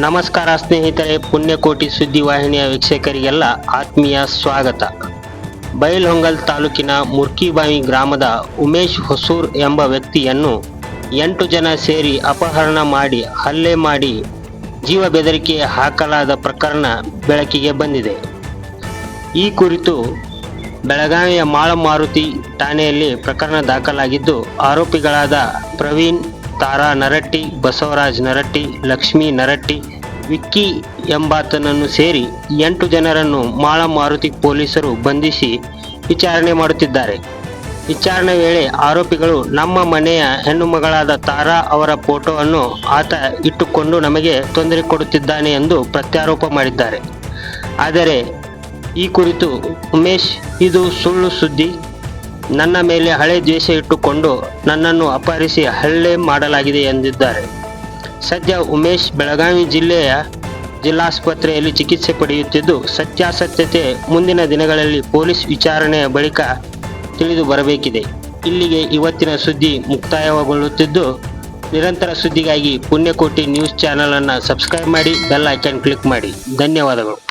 ನಮಸ್ಕಾರ ಸ್ನೇಹಿತರೆ, ಪುಣ್ಯಕೋಟಿ ಸುದ್ದಿವಾಹಿನಿಯ ವೀಕ್ಷಕರಿಗೆಲ್ಲ ಆತ್ಮೀಯ ಸ್ವಾಗತ. ಬೈಲ್ಹೊಂಗಲ್ ತಾಲೂಕಿನ ಮುರ್ಕಿಬಾವಿ ಗ್ರಾಮದ ಉಮೇಶ್ ಹೊಸೂರ್ ಎಂಬ ವ್ಯಕ್ತಿಯನ್ನು ಎಂಟು ಜನ ಸೇರಿ ಅಪಹರಣ ಮಾಡಿ, ಹಲ್ಲೆ ಮಾಡಿ ಜೀವ ಬೆದರಿಕೆ ಹಾಕಲಾದ ಪ್ರಕರಣ ಬೆಳಕಿಗೆ ಬಂದಿದೆ. ಈ ಕುರಿತು ಬೆಳಗಾವಿಯ ಮಾಳ ಮಾರುತಿ ಠಾಣೆಯಲ್ಲಿ ಪ್ರಕರಣ ದಾಖಲಾಗಿದ್ದು, ಆರೋಪಿಗಳಾದ ಪ್ರವೀಣ್ ತಾರಾ ನರಟ್ಟಿ, ಬಸವರಾಜ್ ನರಟ್ಟಿ, ಲಕ್ಷ್ಮೀ ನರಟ್ಟಿ, ವಿಕ್ಕಿ ಎಂಬಾತನನ್ನು ಸೇರಿ ಎಂಟು ಜನರನ್ನು ಮಾಳ ಮಾರುತಿ ಪೊಲೀಸರು ಬಂಧಿಸಿ ವಿಚಾರಣೆ ಮಾಡುತ್ತಿದ್ದಾರೆ. ವಿಚಾರಣೆ ವೇಳೆ ಆರೋಪಿಗಳು ನಮ್ಮ ಮನೆಯ ಹೆಣ್ಣು ಮಗಳಾದ ತಾರಾ ಅವರ ಫೋಟೋವನ್ನು ಆತ ಇಟ್ಟುಕೊಂಡು ನಮಗೆ ತೊಂದರೆ ಕೊಡುತ್ತಿದ್ದಾನೆ ಎಂದು ಪ್ರತ್ಯಾರೋಪ ಮಾಡಿದ್ದಾರೆ. ಆದರೆ ಈ ಕುರಿತು ಉಮೇಶ್, ಇದು ಸುಳ್ಳು ಸುದ್ದಿ. ನನ್ನ ಮೇಲೆ ಹಳೆ ದ್ವೇಷ ಇಟ್ಟುಕೊಂಡು ನನ್ನನ್ನು ಅಪಹರಿಸಿ ಹಲ್ಲೆ ಮಾಡಲಾಗಿದೆ ಎಂದಿದ್ದಾರೆ. ಸದ್ಯ ಉಮೇಶ್ ಬೆಳಗಾವಿ ಜಿಲ್ಲೆಯ ಜಿಲ್ಲಾಸ್ಪತ್ರೆಯಲ್ಲಿ ಚಿಕಿತ್ಸೆ ಪಡೆಯುತ್ತಿದ್ದು, ಸತ್ಯಾಸತ್ಯತೆ ಮುಂದಿನ ದಿನಗಳಲ್ಲಿ ಪೊಲೀಸ್ ವಿಚಾರಣೆಯ ಬಳಿಕ ತಿಳಿದು ಬರಬೇಕಿದೆ. ಇಲ್ಲಿಗೆ ಇವತ್ತಿನ ಸುದ್ದಿ ಮುಕ್ತಾಯಗೊಳ್ಳುತ್ತಿದ್ದು ನಿರಂತರ ಸುದ್ದಿಗಾಗಿ ಪುಣ್ಯಕೋಟಿ ನ್ಯೂಸ್ ಚಾನೆಲನ್ನು ಸಬ್ಸ್ಕ್ರೈಬ್ ಮಾಡಿ, ಬೆಲ್ ಐಕನ್ ಕ್ಲಿಕ್ ಮಾಡಿ. ಧನ್ಯವಾದಗಳು.